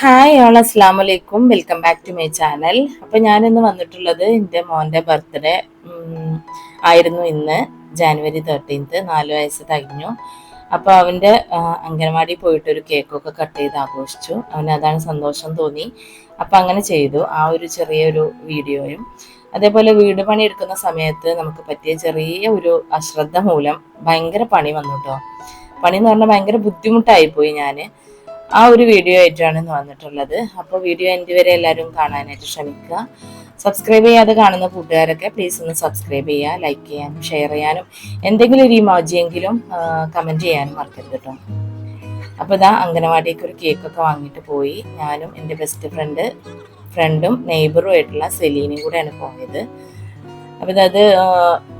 Hi all അസ്സാം വലൈക്കും welcome back to my channel അപ്പോൾ ഞാനിന്ന് വന്നിട്ടുള്ളത് എന്റെ മോന്റെ ബർത്ത്ഡേ ആയിരുന്നു ഇന്ന് ജാനുവരി തേർട്ടീൻത്ത് നാല് വയസ്സ് തകഞ്ഞു. അപ്പോൾ അവന്റെ അംഗനവാടി പോയിട്ട് ഒരു കേക്കൊക്കെ കട്ട് ചെയ്ത് ആഘോഷിച്ചു. അവന് അതാണ് സന്തോഷം തോന്നി. അപ്പോൾ അങ്ങനെ ചെയ്തു. ആ ഒരു ചെറിയൊരു വീഡിയോയും അതേപോലെ വീട് പണി എടുക്കുന്ന സമയത്ത് നമുക്ക് പറ്റിയ ചെറിയ ഒരു അശ്രദ്ധ മൂലം ഭയങ്കര പണി വന്നു കേട്ടോ. പണി എന്ന് പറഞ്ഞാൽ ഭയങ്കര ബുദ്ധിമുട്ടായിപ്പോയി ഞാൻ ആ ഒരു വീഡിയോ ആയിട്ടാണ് ഇന്ന് വന്നിട്ടുള്ളത്. അപ്പോൾ വീഡിയോ എന്റെ വരെ എല്ലാവരും കാണാനായിട്ട് ശ്രമിക്കുക. സബ്സ്ക്രൈബ് ചെയ്യാതെ കാണുന്ന കൂട്ടുകാരൊക്കെ പ്ലീസ് ഒന്ന് സബ്സ്ക്രൈബ് ചെയ്യുക ലൈക്ക് ചെയ്യാനും ഷെയർ ചെയ്യാനും എന്തെങ്കിലും ഒരു ഇമോജിയെങ്കിലും കമന്റ് ചെയ്യാനും മറക്കരുത് കേട്ടോ അപ്പോൾ ഇതാ അംഗനവാടിക്ക് ഒരു കേക്കൊക്കെ വാങ്ങിയിട്ട് പോയി. ഞാനും എന്റെ ബെസ്റ്റ് ഫ്രണ്ട് ഫ്രണ്ടും നെയ്ബറും ആയിട്ടുള്ള സെലീനും കൂടെയാണ് പോയത്. അപ്പോൾ ഇതത്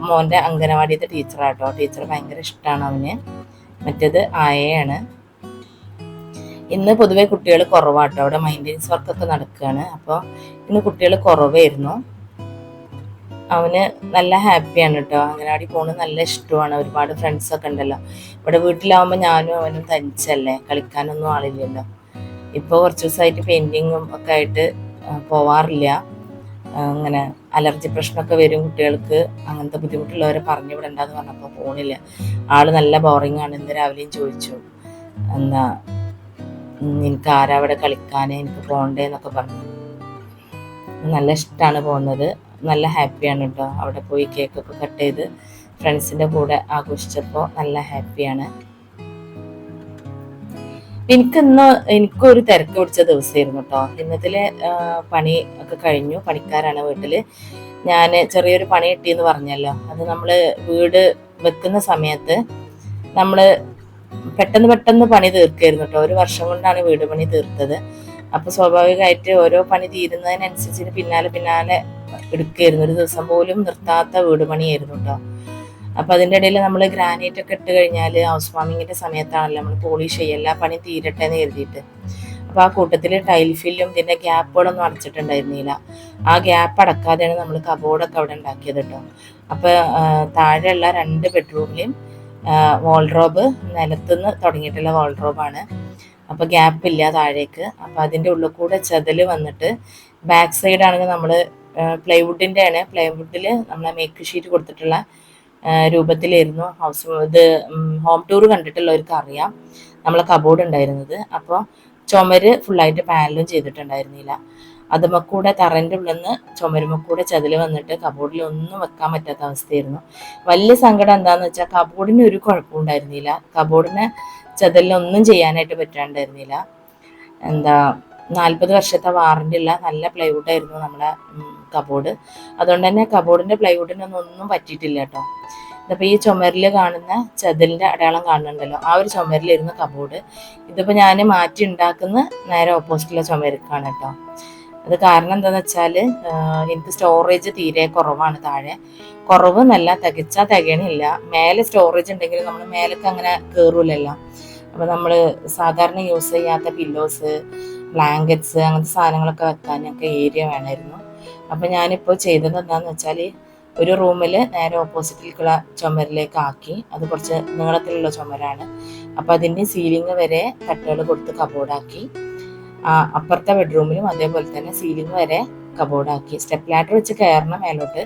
മോന്റെ അംഗനവാടിയത്തെ ടീച്ചറാട്ടോ ടീച്ചർ ഭയങ്കര ഇഷ്ടമാണ് അവന്. മറ്റേത് ആയയാണ്. ഇന്ന് പൊതുവേ കുട്ടികൾ കുറവാട്ടോ. അവിടെ മെയിന്റെനൻസ് വർക്കൊക്കെ നടക്കുകയാണ് അപ്പോൾ ഇന്ന് കുട്ടികൾ കുറവായിരുന്നു. അവന് നല്ല ഹാപ്പിയാണ് കേട്ടോ. അംഗനവാടി പോകുന്നത് നല്ല ഇഷ്ടമാണ്. ഒരുപാട് ഫ്രണ്ട്സൊക്കെ ഉണ്ടല്ലോ. ഇവിടെ വീട്ടിലാവുമ്പോൾ ഞാനും അവനും തനിച്ചല്ലേ. കളിക്കാനൊന്നും ആളില്ലല്ലോ. ഇപ്പോൾ കുറച്ച് ദിവസമായിട്ട് പെയിന്റിങ്ങും ഒക്കെ ആയിട്ട് പോവാറില്ല. അങ്ങനെ അലർജി പ്രശ്നമൊക്കെ വരും കുട്ടികൾക്ക്. അങ്ങനത്തെ ബുദ്ധിമുട്ടുള്ളവരെ പറഞ്ഞു വിടണ്ടെന്ന് പറഞ്ഞപ്പോൾ പോണില്ല. ആൾ നല്ല ബോറിംഗ് ആണ്. ഇന്ന് രാവിലെയും ചോദിച്ചു. എന്താ എനിക്ക് ആരാ അവിടെ കളിക്കാൻ എനിക്ക് പോകണ്ടേ എന്നൊക്കെ പറഞ്ഞു. നല്ല ഇഷ്ടമാണ് പോകുന്നത്. നല്ല ഹാപ്പിയാണ് കേട്ടോ. അവിടെ പോയി കേക്കൊക്കെ കട്ട് ചെയ്ത് ഫ്രണ്ട്സിന്റെ കൂടെ ആഘോഷിച്ചപ്പോൾ നല്ല ഹാപ്പിയാണ്. എനിക്കിന്ന് എനിക്കൊരു തിരക്ക് പിടിച്ച ദിവസമായിരുന്നു കേട്ടോ. ഇന്നത്തിലെ പണി ഒക്കെ കഴിഞ്ഞു. പണിക്കാരാണ് വീട്ടിൽ ഞാൻ ചെറിയൊരു പണി കിട്ടിയെന്ന് പറഞ്ഞല്ലോ. അത് നമ്മൾ വീട് വെക്കുന്ന സമയത്ത് നമ്മൾ പെട്ടെന്ന് പെട്ടെന്ന് പണി തീർക്കായിരുന്നു കേട്ടോ. ഒരു വർഷം കൊണ്ടാണ് വീട് പണി തീർത്തത്. അപ്പൊ സ്വാഭാവികമായിട്ട് ഓരോ പണി തീരുന്നതിനനുസരിച്ച് പിന്നാലെ പിന്നാലെ എടുക്കായിരുന്നു. ഒരു ദിവസം പോലും നിർത്താത്ത വീട് പണിയായിരുന്നു കേട്ടോ. അപ്പൊ അതിന്റെ ഇടയിൽ നമ്മൾ ഗ്രാനൈറ്റ് ഒക്കെ ഇട്ട് കഴിഞ്ഞാൽ ഹൗസ് വാമിങ്ങിന്റെ സമയത്താണല്ലോ നമ്മൾ പോളിഷ് ചെയ്യുക എല്ലാ പണി തീരട്ടെ എന്ന് കരുതിയിട്ട്. അപ്പൊ ആ കൂട്ടത്തിൽ ടൈൽ ഫില്ലും ഇതിന്റെ ഗ്യാപ്പുകളൊന്നും അടച്ചിട്ടുണ്ടായിരുന്നില്ല. ആ ഗ്യാപ്പ് അടക്കാതെയാണ് നമ്മൾ കബോർഡൊക്കെ അവിടെ ഉണ്ടാക്കിയത് കേട്ടോ. അപ്പൊ താഴെയുള്ള രണ്ട് ബെഡ്റൂമിലും വാൾഡ്രോബ് നിലത്തുനിന്ന് തുടങ്ങിയിട്ടുള്ള വാൾഡ്രോബാണ് അപ്പോൾ ഗ്യാപ്പ് ഇല്ല താഴേക്ക്. അപ്പോൾ അതിന്റെ ഉള്ളിൽ കൂടെ ചെതൽ വന്നിട്ട് ബാക്ക് സൈഡ് ആണെങ്കിൽ നമ്മൾ പ്ലൈവുഡിന്റെ ആണ്. പ്ലൈവുഡിൽ നമ്മൾ മേക്ക് ഷീറ്റ് കൊടുത്തിട്ടുള്ള രൂപത്തിലായിരുന്നു ഹൗസ് ഇത് ഹോം ടൂർ കണ്ടിട്ടുള്ളവർക്ക് അറിയാം. നമ്മൾ കബോർഡ് ഉണ്ടായിരുന്നത്. അപ്പോൾ ചുമര് ഫുള്ളായിട്ട് പാനലും ചെയ്തിട്ടുണ്ടായിരുന്നില്ല. അതുമക്കൂടെ തറന്റെ ഉള്ളിൽ നിന്ന് ചുമരുമക്കൂടെ ചതിൽ വന്നിട്ട് കബോർഡിൽ ഒന്നും വെക്കാൻ പറ്റാത്ത അവസ്ഥയായിരുന്നു. വലിയ സങ്കടം എന്താണെന്ന് വെച്ചാൽ കബോർഡിന് ഒരു കുഴപ്പമുണ്ടായിരുന്നില്ല കബോർഡിന് ചതിലൊന്നും ചെയ്യാനായിട്ട് പറ്റാണ്ടായിരുന്നില്ല. എന്താ നാൽപ്പത് വർഷത്തെ വാറണ്ടി ഉള്ള നല്ല പ്ലൈവുഡ് ആയിരുന്നു നമ്മളെ കബോർഡ് അതുകൊണ്ട് തന്നെ കബോർഡിന്റെ പ്ലൈവുഡിനൊന്നും ഒന്നും പറ്റിയിട്ടില്ല കേട്ടോ. ഇതിപ്പോൾ ഈ ചുമരിൽ കാണുന്ന ചതിലിന്റെ അടയാളം കാണുന്നുണ്ടല്ലോ. ആ ഒരു ചുമരിലായിരുന്നു കബോർഡ് ഇതിപ്പോൾ ഞാൻ മാറ്റി ഉണ്ടാക്കുന്ന നേരെ ഓപ്പോസിറ്റുള്ള ചുമരിക്കാണ് കേട്ടോ. അത് കാരണം എന്താണെന്ന് വെച്ചാൽ എനിക്ക് സ്റ്റോറേജ് തീരെ കുറവാണ് താഴെ. കുറവ് നല്ല തികച്ചാൽ തികയണില്ല. മേലെ സ്റ്റോറേജ് ഉണ്ടെങ്കിൽ നമ്മൾ മേലേക്ക് അങ്ങനെ കയറൂലല്ലോ അപ്പോൾ നമ്മൾ സാധാരണ യൂസ് ചെയ്യാത്ത പില്ലോസ് ബ്ലാങ്കറ്റ്സ് അങ്ങനത്തെ സാധനങ്ങളൊക്കെ വെക്കാനൊക്കെ ഏരിയ വേണമായിരുന്നു. അപ്പോൾ ഞാനിപ്പോൾ ചെയ്തത് എന്താണെന്ന് വെച്ചാൽ ഒരു റൂമിൽ നേരെ ഓപ്പോസിറ്റിലേക്കുള്ള ചുമരിലേക്ക് ആക്കി. അത് കുറച്ച് നീളത്തിലുള്ള ചുമരാണ്. അപ്പോൾ അതിന്റെ സീലിംഗ് വരെ തട്ടുകൾ കൊടുത്ത് കബോർഡാക്കി അപ്പുറത്തെ ബെഡ്റൂമിലും അതേപോലെ തന്നെ സീലിംഗ് വരെ കബോർഡാക്കി സ്റ്റെപ്പ് ലാഡർ വെച്ച് കയറണം മേലോട്ട്.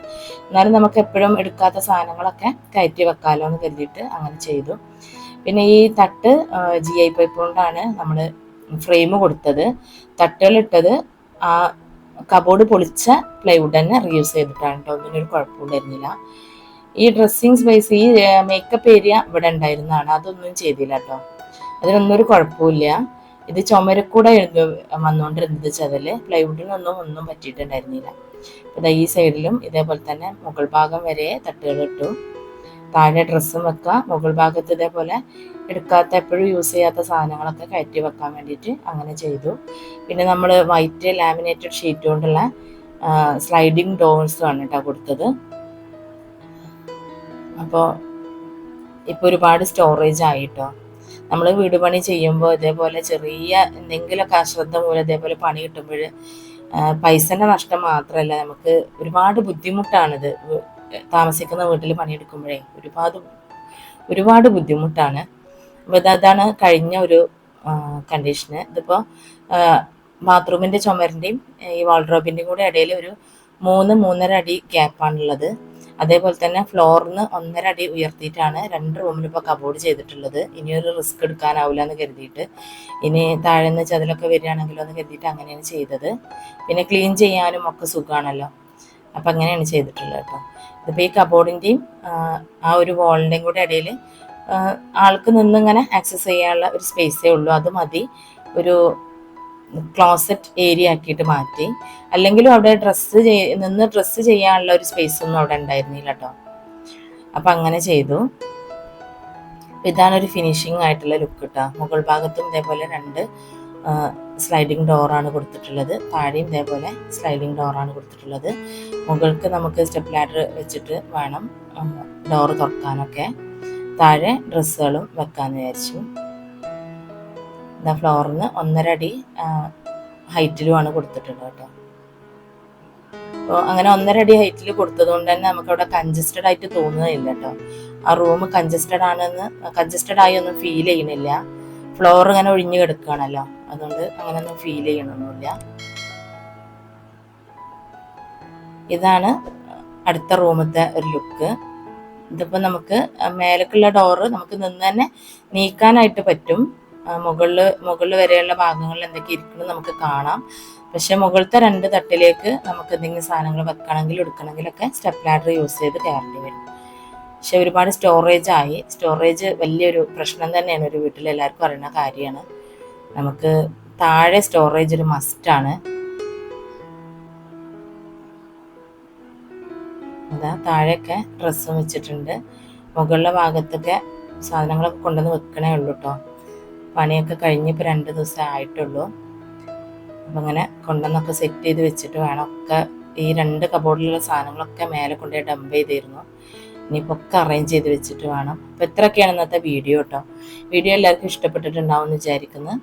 എന്നാലും നമുക്ക് എപ്പോഴും എടുക്കാത്ത സാധനങ്ങളൊക്കെ കയറ്റി വെക്കാമല്ലോ എന്ന് കരുതിയിട്ട് അങ്ങനെ ചെയ്തു. പിന്നെ ഈ തട്ട് ജി ഐ പൈപ്പ് കൊണ്ടാണ് നമ്മൾ ഫ്രെയിം കൊടുത്തത്. തട്ടുകളിട്ടത് ആ കബോർഡ് പൊളിച്ച പ്ലൈവുഡ് തന്നെ റീയൂസ് ചെയ്തിട്ടാണ് കേട്ടോ ഒന്നിനും ഒരു കുഴപ്പമുണ്ടായിരുന്നില്ല ഈ ഡ്രസ്സിങ് സ്പേസ് ഈ മേക്കപ്പ് ഏരിയ ഇവിടെ ഉണ്ടായിരുന്നതാണ്. അതൊന്നും ചെയ്തില്ല കേട്ടോ അതിനൊന്നും ഒരു കുഴപ്പമില്ല ഇത് ചുമരക്കൂടെ വന്നുകൊണ്ടിരുന്നത് ചതൽ. പ്ലൈവുഡിനൊന്നും ഒന്നും പറ്റിയിട്ടുണ്ടായിരുന്നില്ല. ഇതാ ഈ സൈഡിലും ഇതേപോലെ തന്നെ മുകൾ ഭാഗം വരെ തട്ടുകൾ ഇട്ടു. താഴെ ഡ്രസ്സും വെക്കുക മുകൾ ഭാഗത്ത് ഇതേപോലെ എടുക്കാത്ത എപ്പോഴും യൂസ് ചെയ്യാത്ത സാധനങ്ങളൊക്കെ കയറ്റി വെക്കാൻ വേണ്ടിയിട്ട് അങ്ങനെ ചെയ്തു. പിന്നെ നമ്മൾ വൈറ്റ് ലാമിനേറ്റഡ് ഷീറ്റ് കൊണ്ടുള്ള സ്ലൈഡിങ് ഡോർസും ആണ് കേട്ടോ കൊടുത്തത്. അപ്പോൾ ഇപ്പോൾ ഒരുപാട് സ്റ്റോറേജ് ആയിട്ടോ നമ്മൾ വീട് പണി ചെയ്യുമ്പോൾ ഇതേപോലെ ചെറിയ എന്തെങ്കിലുമൊക്കെ അശ്രദ്ധ മൂലം ഇതേപോലെ പണി കിട്ടുമ്പോൾ പൈസന്റെ നഷ്ടം മാത്രമല്ല നമുക്ക് ഒരുപാട് ബുദ്ധിമുട്ടാണിത്. താമസിക്കുന്ന വീട്ടിൽ പണിയെടുക്കുമ്പോഴേ ഒരുപാട് ഒരുപാട് ബുദ്ധിമുട്ടാണ്. അപ്പോൾ അതാണ് കഴിഞ്ഞ ഒരു കണ്ടീഷന്. ഇതിപ്പോൾ ബാത്റൂമിന്റെ ചുമരിന്റെയും ഈ വാൾഡ്രോബിന്റെയും കൂടെ ഇടയിൽ ഒരു മൂന്ന് മൂന്നര അടി ഗ്യാപ്പാണുള്ളത്. അതേപോലെ തന്നെ ഫ്ലോറിന് ഒന്നര അടി ഉയർത്തിയിട്ടാണ് രണ്ട് റൂമിൽ ഇപ്പോൾ കബോർഡ് ചെയ്തിട്ടുള്ളത്. ഇനിയൊരു റിസ്ക് എടുക്കാനാവില്ല എന്ന് കരുതിയിട്ട്. ഇനി താഴെ നിന്ന് ചതിലൊക്കെ വരികയാണെങ്കിലോ എന്ന് കരുതിയിട്ട് അങ്ങനെയാണ് ചെയ്തത്. പിന്നെ ക്ലീൻ ചെയ്യാനും ഒക്കെ സുഖമാണല്ലോ അപ്പം അങ്ങനെയാണ് ചെയ്തിട്ടുള്ളത് കേട്ടോ. ഇതിപ്പോൾ ഈ കബോർഡിന്റെയും ആ ഒരു വാളിന്റെയും കൂടെ ഇടയിൽ ആൾക്ക് നിന്നിങ്ങനെ ആക്സസ് ചെയ്യാനുള്ള ഒരു സ്പേസേ ഉള്ളൂ. അത് മതി. ഒരു ക്ലോസറ്റ് ഏരിയ ആക്കിയിട്ട് മാറ്റി. അല്ലെങ്കിലും അവിടെ ഡ്രസ്സ് നിന്ന് ഡ്രസ്സ് ചെയ്യാനുള്ള ഒരു സ്പേസ് ഒന്നും അവിടെ ഉണ്ടായിരുന്നില്ല കേട്ടോ അപ്പം അങ്ങനെ ചെയ്തു. ഇതാണ് ഒരു ഫിനിഷിംഗ് ആയിട്ടുള്ള ലുക്ക് കേട്ടോ മുകൾ ഭാഗത്തും ഇതേപോലെ രണ്ട് സ്ലൈഡിങ് ഡോറാണ് കൊടുത്തിട്ടുള്ളത്. താഴെയും ഇതേപോലെ സ്ലൈഡിങ് ഡോറാണ് കൊടുത്തിട്ടുള്ളത്. മുകൾക്ക് നമുക്ക് സ്റ്റെപ്പ് ലാഡർ വെച്ചിട്ട് വേണം ഡോറ് തുറക്കാനൊക്കെ. താഴെ ഡ്രസ്സുകളും വെക്കാമെന്ന് വിചാരിച്ചു. ഇതാ ഫ്ലോറിന് ഒന്നര അടി ഹൈറ്റിലുമാണ് കൊടുത്തിട്ടുള്ളത് കേട്ടോ. അപ്പോൾ അങ്ങനെ ഒന്നര അടി ഹൈറ്റിൽ കൊടുത്തതുകൊണ്ട് തന്നെ നമുക്കവിടെ കൺജസ്റ്റഡ് ആയിട്ട് തോന്നുന്നില്ല കേട്ടോ. ആ റൂം കൺജസ്റ്റഡ് ആണെന്ന് കൺജസ്റ്റഡ് ആയി ഒന്നും ഫീൽ ചെയ്യണില്ല ഫ്ലോർ ഇങ്ങനെ ഒഴിഞ്ഞു കിടക്കുകയാണല്ലോ. അതുകൊണ്ട് അങ്ങനെയൊന്നും ഫീൽ ചെയ്യണമൊന്നുമില്ല. ഇതാണ് അടുത്ത റൂമത്തെ ഒരു ലുക്ക് ഇതിപ്പോൾ നമുക്ക് മേലേക്കുള്ള ഡോറ് നമുക്ക് നിന്ന് തന്നെ നീക്കാനായിട്ട് പറ്റും. മുകളിൽ മുകളിൽ വരെയുള്ള ഭാഗങ്ങളിൽ എന്തൊക്കെ ഇരിക്കണം നമുക്ക് കാണാം. പക്ഷെ മുകളിലത്തെ രണ്ട് തട്ടിലേക്ക് നമുക്ക് എന്തെങ്കിലും സാധനങ്ങൾ വെക്കണമെങ്കിലും എടുക്കണമെങ്കിലൊക്കെ സ്റ്റെപ്പ് ലാഡർ യൂസ് ചെയ്ത് കയറേണ്ടി വരും. പക്ഷെ ഒരുപാട് സ്റ്റോറേജ് ആയി. സ്റ്റോറേജ് വലിയൊരു പ്രശ്നം തന്നെയാണ് ഒരു വീട്ടിൽ എല്ലാവർക്കും അറിയുന്ന കാര്യമാണ്. നമുക്ക് താഴെ സ്റ്റോറേജ് ഒരു മസ്റ്റാണ് അതാ താഴെയൊക്കെ ഡ്രസ്സും വെച്ചിട്ടുണ്ട്. മുകളിലെ ഭാഗത്തൊക്കെ സാധനങ്ങളൊക്കെ കൊണ്ടുവന്ന് വെക്കണേ ഉള്ളൂ കേട്ടോ പണിയൊക്കെ കഴിഞ്ഞ് ഇപ്പോൾ രണ്ട് ദിവസം ആയിട്ടുള്ളൂ. അപ്പം അങ്ങനെ കൊണ്ടുവന്നൊക്കെ സെറ്റ് ചെയ്ത് വെച്ചിട്ട് വേണം. ഒക്കെ ഈ രണ്ട് കബോർഡിലുള്ള സാധനങ്ങളൊക്കെ മേലെ കൊണ്ടുപോയി ഡംപ് ചെയ്തിരുന്നു. ഇനിയിപ്പോൾ ഒക്കെ അറേഞ്ച് ചെയ്ത് വെച്ചിട്ട് വേണം. അപ്പോൾ ഇത്രയൊക്കെയാണ് ഇന്നത്തെ വീഡിയോ കേട്ടോ വീഡിയോ എല്ലാവർക്കും ഇഷ്ടപ്പെട്ടിട്ടുണ്ടാവും എന്ന് വിചാരിക്കുന്നു.